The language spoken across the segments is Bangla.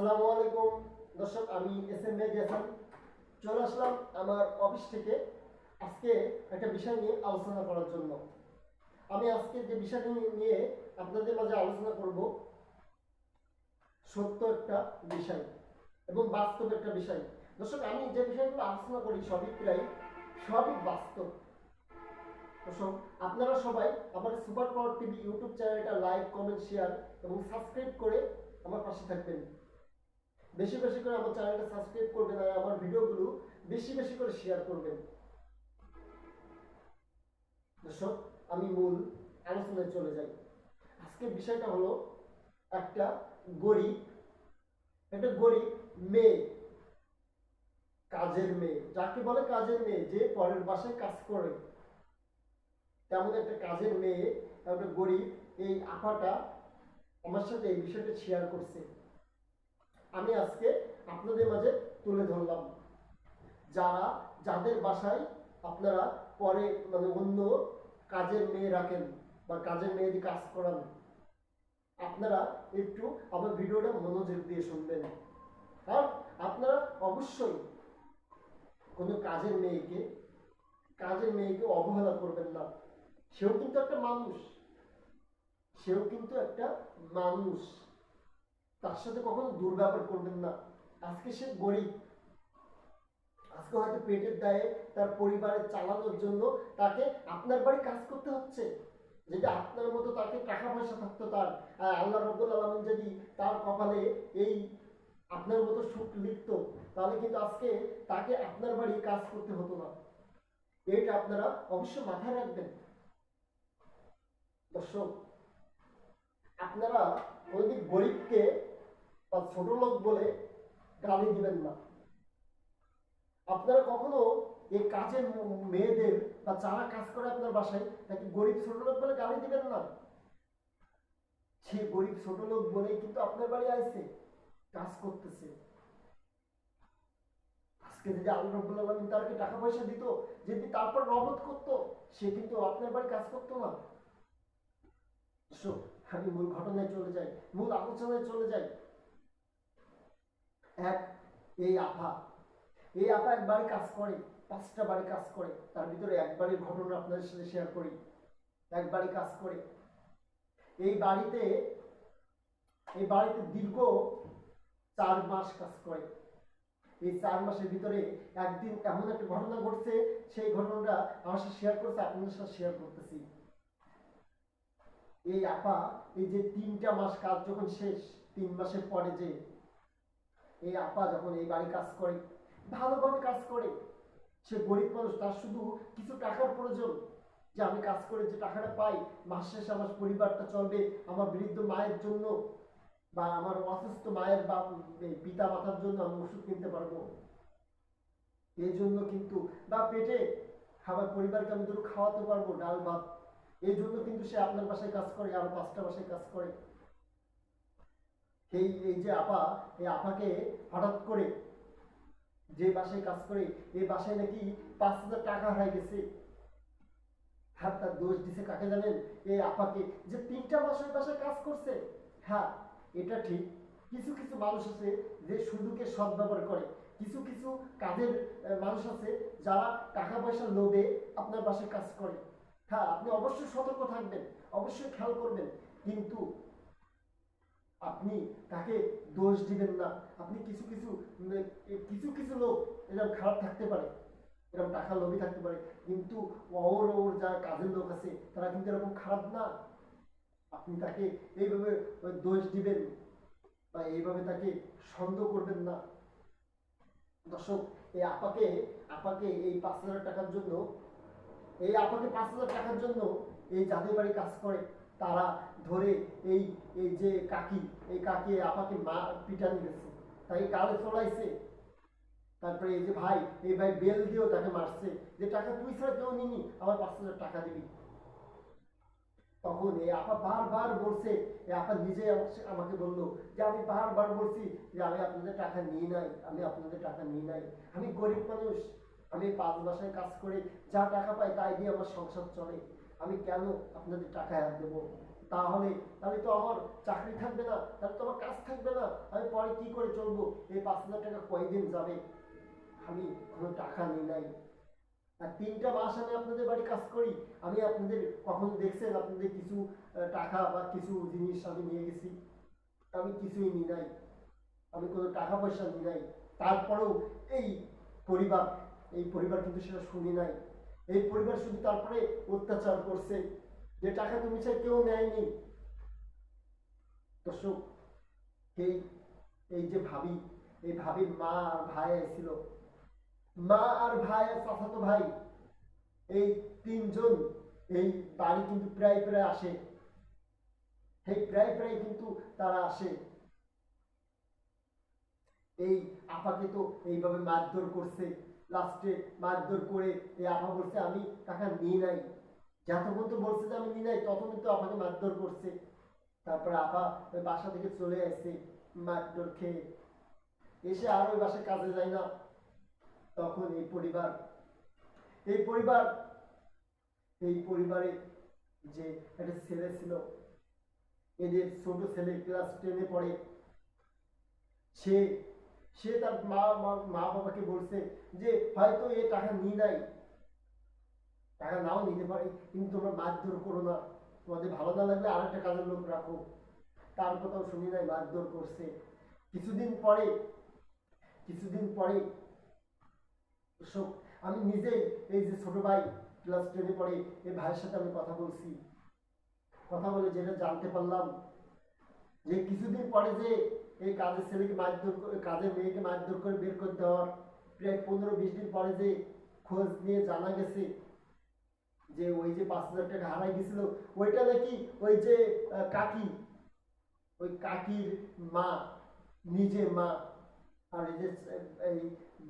আসসালামু আলাইকুম। দর্শক, আমি এস এম মেহেদি হাসান। চলে আসলাম আমার অফিস থেকে আজকে একটা বিষয় নিয়ে আলোচনা করার জন্য। আমি আজকে যে বিষয়টি নিয়ে আপনাদের মাঝে আলোচনা করব, সত্য একটা বিষয় এবং বাস্তব একটা বিষয়। দর্শক, আমি যে বিষয়গুলো আলোচনা করি সবই প্রায় সবই বাস্তব। দর্শক, আপনারা সবাই আমার সুপার পাওয়ার টিভি ইউটিউব চ্যানেলটা লাইক, কমেন্ট, শেয়ার এবং সাবস্ক্রাইব করে আমার পাশে থাকবেন। বেশি বেশি করে আমার চ্যানেলটা সাবস্ক্রাইব করবেন আর আমার ভিডিওগুলো বেশি বেশি করে শেয়ার করবেন। দর্শক, আমি মূল আলোচনায় চলে যাই। আজকের বিষয়টা হলো একটা গরিব একটা গরিব মেয়ে, কাজের মেয়ে। যাকে বলে কাজের মেয়ে, যে পরের বাসায় কাজ করে। তেমন একটা কাজের মেয়ে, একটা গরিব এই আপাটা আমার সাথে এই বিষয়টা শেয়ার করছে। আমি আজকে আপনাদের মাঝে তুলে ধরলাম। যারা, যাদের বাসায় আপনারা পরে মানে অন্য কাজের মেয়ে রাখেন বা কাজের মেয়ে দিয়ে কাজ করান, আপনারা একটু আমার ভিডিওটা মনোযোগ দিয়ে শুনবেন। আর আপনারা অবশ্যই কোনো কাজের মেয়েকে কাজের মেয়েকে অবহেলা করবেন না। সেও কিন্তু একটা মানুষ। সেও কিন্তু একটা মানুষ। তার সাথে কখনো দুর্ব্যবহার করবেন না। আজকে সে গরিব। আজকে হয়তো পেটের দায়ে তার পরিবারের চালানোর জন্য তাকে আপনার বাড়ি কাজ করতে হচ্ছে। যদি আপনার মতো তাকে টাকা পয়সা থাকতো তার, আর আল্লাহ রব্বুল আলমিন যদি তার কপালে এই আপনার মতো সুখ লিখতো, তাহলে কিন্তু আজকে তাকে আপনার বাড়ি কাজ করতে হতো না। এইটা আপনারা অবশ্যই মাথায় রাখবেন। দর্শক, আপনারা কোনোদিন গরিবকে বা ছোট লোক বলে গালি দিবেন না। আপনারা কখনো এই কাজের মেয়েদের বা যারা কাজ করে আপনার বাসায়, তাকে গরিব ছোট লোক বলে গালি দিবেন না? সে গরিব ছোট লোক বলেই কিন্তু আপনার বাড়ি আসছে কাজ করতেছে। আজকে যদি আল্লাহ রব্বুল তারকে টাকা পয়সা দিত যদি তারপর রবত করতো, সে কিন্তু আপনার বাড়ি কাজ করতো না। আমি মূল ঘটনায় চলে যাই, মূল আলোচনায় চলে যাই। এক, এই আভা। এই আপা এক বাড়ি কাজ করে, পাঁচটা বাড়ি কাজ করে। তার ভিতরে এক বাড়ির ঘটনা আপনাদের সাথে শেয়ার করি। এক বাড়ি কাজ করে। এই বাড়িতে এই বাড়িতে দীর্ঘ চার মাস কাজ করে। এই চার মাসের ভিতরে একদিন এমন একটা ঘটনা ঘটছে, সেই ঘটনাটা আমার সাথে শেয়ার করছে, আপনাদের সাথে শেয়ার করতেছি। এই আপা এই যে তিনটা মাস কাজ যখন শেষ, তিন মাসের পরে যে এই আপা যখন এই বাড়ি কাজ করে, ভালোভাবে কাজ করে, সে গরিব মানুষ, তার শুধু কিছু টাকার প্রয়োজন যে আমি কাজ করে যে টাকাটা পাই, মাস শেষে আমার পরিবারটা চলবে, আমার বৃদ্ধ মায়ের জন্য বা আমার অসুস্থ মায়ের বা পিতা মাতার জন্য আমি ওষুধ কিনতে পারব। এই জন্য কিন্তু বা পেটে আমার পরিবারকে আমি দুটো খাওয়াতে পারব ডাল ভাত এই জন্য কিন্তু সে আপনার বাসায় কাজ করে, আরও পাঁচটা বাসায় কাজ করে। এই এই যে আপা, এই আপাকে হঠাৎ করে যে বাসায় কাজ করে, এই বাসায় নাকি পাঁচ হাজার টাকা হয়ে গেছে। হ্যাঁ তার দোষ দিছে কাকে জানেন? এই আপাকে যে তিনটা মাস বাসায় কাজ করছে। হ্যাঁ এটা ঠিক। কিছু কিছু মানুষ আছে যে সুযোগে সদ্ব্যবহার করে। কিছু কিছু কাজের মানুষ আছে যারা টাকা পয়সার লোভে আপনার বাসায় কাজ করে। হ্যাঁ আপনি অবশ্যই সতর্ক থাকবেন, অবশ্যই খেয়াল করবেন। কিন্তু আপনি তাকে দোষ দিবেন না। আপনি কিছু কিছু কিছু কিছু লোক এরকম খারাপ থাকতে পারে এরকম টাকা লোভী থাকতে পারে, কিন্তু ওর ওর যারা কাজের লোক আছে, তারা কিন্তু এরকম খারাপ না। আপনি তাকে এইভাবে দোষ দিবেন বা এইভাবে তাকে সন্দেহ করবেন না। দর্শক, এই আপাকে আপাকে এই পাঁচ হাজার টাকার জন্য, এই আপাকে পাঁচ হাজার টাকার জন্য এই যাদের বাড়ি কাজ করে। তারা ধরে এই এই যে কাকি, এই কাকি আপাকে মা পিটানি গেছে তাকে গালে চড়াইছে তারপরে এই যে ভাই, এই ভাই বেল দিয়েও তাকে মারছে। যে টাকা তুই ছাড়া কেউ নিনি, আমার পাঁচ হাজার টাকা দিবি। তখন এই আপা বারবার বলছে, এই আপা নিজে আমাকে- বলল যে আমি বারবার বলছি যে আমি আপনাদের টাকা নিই নাই, আমি আপনাদের টাকা নিই নাই। আমি গরিব মানুষ। আমি পাঁচ বাসায় কাজ করে যা টাকা পাই তাই দিয়ে আমার সংসার চলে। আমি কেন আপনাদের টাকা হাত দেবো তাহলে তাহলে তো আমার চাকরি থাকবে না, তাহলে তো আমার কাজ থাকবে না। আমি পরে কি করে চলবো? এই পাঁচ হাজার টাকা কয়দিন যাবে? আমি কোনো টাকা নিই নাই। আর তিনটা মাস আমি আপনাদের বাড়ি কাজ করি। আমি আপনাদের কখন দেখছেন আপনাদের কিছু টাকা বা কিছু জিনিস আমি নিয়ে গেছি। আমি কিছুই নিই নাই। আমি কোনো টাকা পয়সা নিই নাই। তারপরেও এই পরিবার এই পরিবার কিন্তু সেটা শুনি নাই। এই পরিবার শুধু তারপরে অত্যাচার করছে। যে টাকা তুমি চাই কেউ নেয়নি। দর্শক, এই এই যে ভাবি, এই ভাবির মা আর ভাই ছিল। মা আর ভাই চাচাতো ভাই, এই তিনজন, এই বাড়ি কিন্তু প্রায় প্রায় আসে। এই প্রায় প্রায় কিন্তু তারা আসে। এই আপাকে তো এইভাবে মারধর করছে। লাস্টে মারধর করে এই আপা বলছে, আমি টাকা নিই নাই। যতক্ষণ তো বলছে যে, আমি নিই নাই, ততক্ষণ তো আমাকে মারধর করছে। তারপরে আপা ওই বাসা থেকে চলে আসছে মারধর খেয়ে। এসে আর ওই বাসায় কাজে যায় না। তখন এই পরিবার এই পরিবার, এই পরিবারে যে একটা ছেলে ছিল, এদের ছোট ছেলে ক্লাস টেনে পড়ে। সে সে তার মা, মা- বাবাকে বলছে যে, হয়তো এ টাকা নিয়ে নাই। টাকা নাও নিতে পারে, কিন্তু তোমরা মারধর করো না। তোমাদের ভালো না লাগলে আর একটা কাজের লোক রাখো। তার কথাও শুনি নাই, মারধর করছে। কিছুদিন পরে কিছুদিন পরে আমি নিজেই এই যে ছোট ভাই ক্লাস টেনে পড়ে, এই ভাইয়ের সাথে আমি কথা বলছি। কথা বলে যেটা জানতে পারলাম যে কিছুদিন পরে যে এই কাজের ছেলেকে মারধর কাজের মেয়েকে মারধর করে বের করে দেওয়ার প্রায় পনেরো বিশ দিন পরে যে খোঁজ নিয়ে জানা গেছে যে ওই যে পাঁচ হাজার টাকা হারাই গেছিল, ওইটা নাকি ওই যে কাকি, ওই কাকির মা নিজে মা, আর এই যে, এই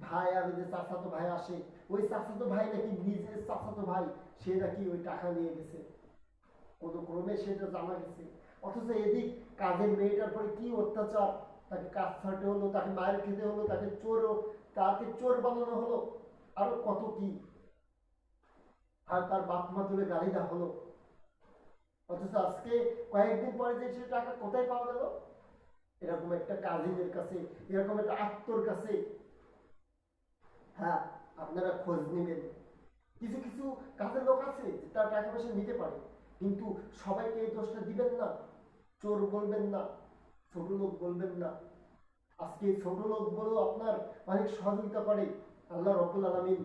ভাই আর যে চাচাতো ভাই আসে, ওই চাচাতো ভাই নাকি নিজের চাচাতো ভাই, সে নাকি ওই টাকা নিয়ে গেছে। কোনো ক্রমে সেটা জানা গেছে। অথচ এদিক কাজের মেয়েটার পরে কি অত্যাচার? তাকে কাজ ছাড়তে হলো, তাকে মায়ের খেতে হলো, তাকে চোর তাকে চোর বানানো হলো। আরও কত কি? আর তার বাপ মা তুলে গালি দেওয়া হলো। অথচ আজকে কয়েকদিন পরে যে সে টাকা কোথায় পাওয়া গেল? এরকম একটা কাজিনের কাছে, এরকম একটা আত্মর কাছে। হ্যাঁ আপনারা খোঁজ নেবেন। কিছু কিছু কাজের লোক আছে, তার টাকা পয়সা নিতে পারে। কিন্তু সবাইকে এই দোষটা দিবেন না। চোর বলবেন না ছোট লোক বলবেন না। আজকে ছোট লোক বলেও আপনার অনেক সহযোগিতা করে আল্লাহ রব্বুল আলমিন।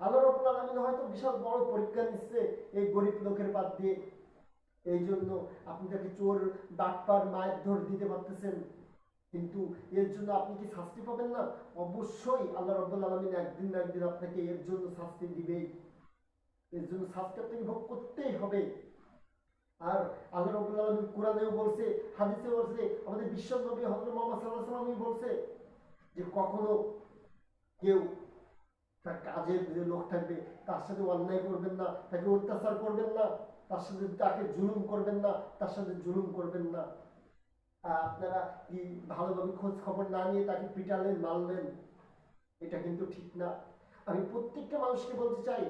আল্লাহ রব্বুল আলমিন হয়তো বিশাল বড় পরীক্ষা নিচ্ছে এই গরিব লোকের বাদ দিয়ে। এই জন্য আপনি তাকে চোর, ডাক্তার, মায়ের ধর দিতে পারতেছেন। কিন্তু এর জন্য আপনি কি শাস্তি পাবেন না? অবশ্যই আল্লাহ রব্বুল আলমিন একদিন না একদিন আপনাকে এর জন্য শাস্তি দিবেই। এর জন্য শাস্তি আপনাকে ভোগ করতেই হবে। আর আল্লাহ রব্বুল আলমিন কোরআনেও বলছে হাদিসে বলছে, আমাদের বিশ্ব নবী হজরত মোহাম্মদ সাল্লাহ সাল্লামই বলছে যে কখনো কেউ তার কাজের যে লোক থাকবে, তার সাথে অন্যায় করবেন না, তাকে অত্যাচার করবেন না, তার সাথে তাকে জুলুম করবেন না, তার সাথে জুলুম করবেন না। আপনারা কি ভালোভাবে খোঁজ খবর না নিয়ে তাকে পিটালেন, মারলেন? এটা কিন্তু ঠিক না। আমি প্রত্যেকটা মানুষকে বলতে চাই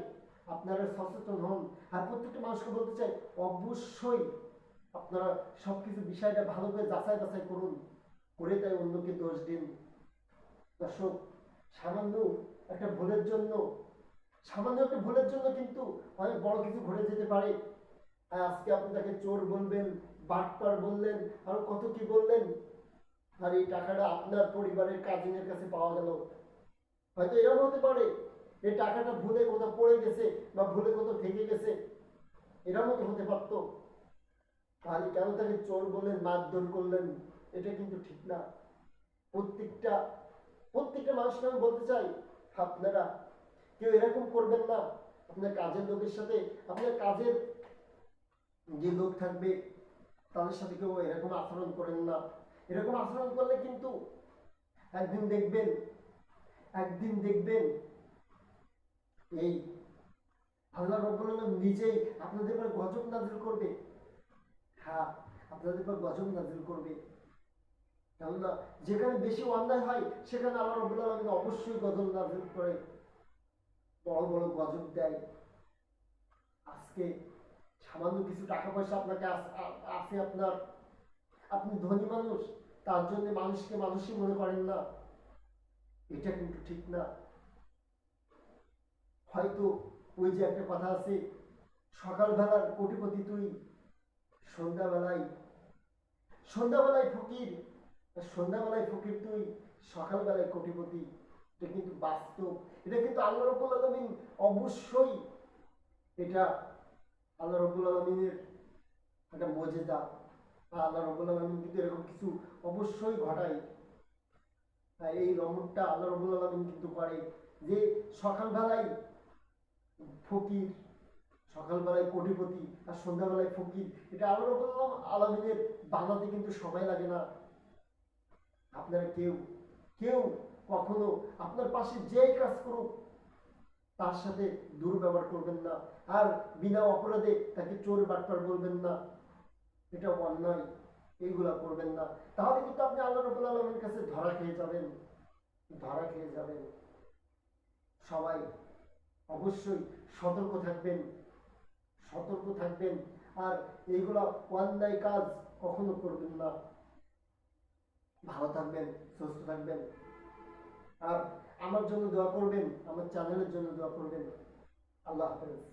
আপনারা সচেতন হন। আর প্রত্যেকটা মানুষকে বলতে চাই, অবশ্যই আপনারা সব কিছু বিষয়টা ভালো করে যাচাই বাছাই করুন। করে তাই অন্যকে দোষ দিন। দর্শক, সামান্য একটা ভুলের জন্য, সামান্য একটা ভুলের জন্য কিন্তু অনেক বড় কিছু ঘটে যেতে পারে। আজকে আপনি তাকে চোর বলবেন, বাটপার বললেন, আর কত কি বললেন, আর এই টাকাটা আপনার পরিবারের কাজিনের কাছে পাওয়া গেল। হয়তো এরকম হতে পারে। এই টাকাটা ভুলে কোথাও পড়ে গেছে বা ভুলে কোথাও থেকে গেছে এরকম তো হতে পারতো। তাহলে কেন তাকে চোর বললেন মারধর করলেন? এটা কিন্তু ঠিক না। প্রত্যেকটা প্রত্যেকটা মানুষকে আমি বলতে চাই, আপনারা কেউ এরকম করবেন না। আপনার কাজের লোকের সাথে, আপনার কাজের যে লোক থাকবে, তাদের সাথে কেউ এরকম আচরণ করেন না। এরকম আচরণ করলে কিন্তু একদিন দেখবেন একদিন দেখবেন এই, আল্লাহ রব্বুল আলম নিজেই আপনাদের উপর গজব নাজিল করবে। হ্যাঁ আপনাদের উপর গজব নাজিল করবে। কেননা, যেখানে বেশি অন্যায় হয়, সেখানে আল্লাহ রব্বুল আলমিন অবশ্যই গজব নাজিল করে। বড় বড় গজব দেয়। আজকে সামান্য কিছু টাকা পয়সা আপনাকে আছে আপনার। আপনি ধনী মানুষ, তার জন্য মানুষকে মানুষই মনে করেন না। এটা কিন্তু ঠিক না। হয়তো ওই যে একটা কথা আছে, সকালবেলার কোটিপতি তুই, সন্ধ্যাবেলায় সন্ধ্যাবেলায় ফকির সন্ধ্যাবেলায় ফকির তুই, সকালবেলায় কোটিপতি। এটা কিন্তু বাস্তব। এটা কিন্তু আল্লাহ রবুল আলমিন অবশ্যই এটা আল্লাহ রবুল আলমিনের একটা মজেদা বা আল্লাহ রবুল আলমিন কিন্তু এরকম কিছু অবশ্যই ঘটায়। এই রহমতটা আল্লাহ রবুল আলমিন কিন্তু করে যে সকালবেলায় ফকির, সকালবেলায় কোটিপতি আর সন্ধ্যাবেলায় ফকির, এটা আল্লাহ রবুল আলমিনের বানাতে কিন্তু সময় লাগে না। আপনারা কেউ কেউ কখনো আপনার পাশে যেই কাজ করুক, তার সাথে দুর্ব্যবহার করবেন না। আর বিনা অপরাধে তাকে চোর বাটপার বলবেন না। এটা অন্যায়, এইগুলা করবেন না। তাহলে কিন্তু আপনি আল্লাহ রবুল আলমের কাছে ধরা খেয়ে যাবেন, ধরা খেয়ে যাবেন। সবাই অবশ্যই সতর্ক থাকবেন সতর্ক থাকবেন। আর এইগুলা অন্যায় কাজ কখনো করবেন না। ভালো থাকবেন, সুস্থ থাকবেন। আর আমার জন্য দোয়া করবেন, আমার চ্যানেলের জন্য দোয়া করবেন। আল্লাহ হাফেজ।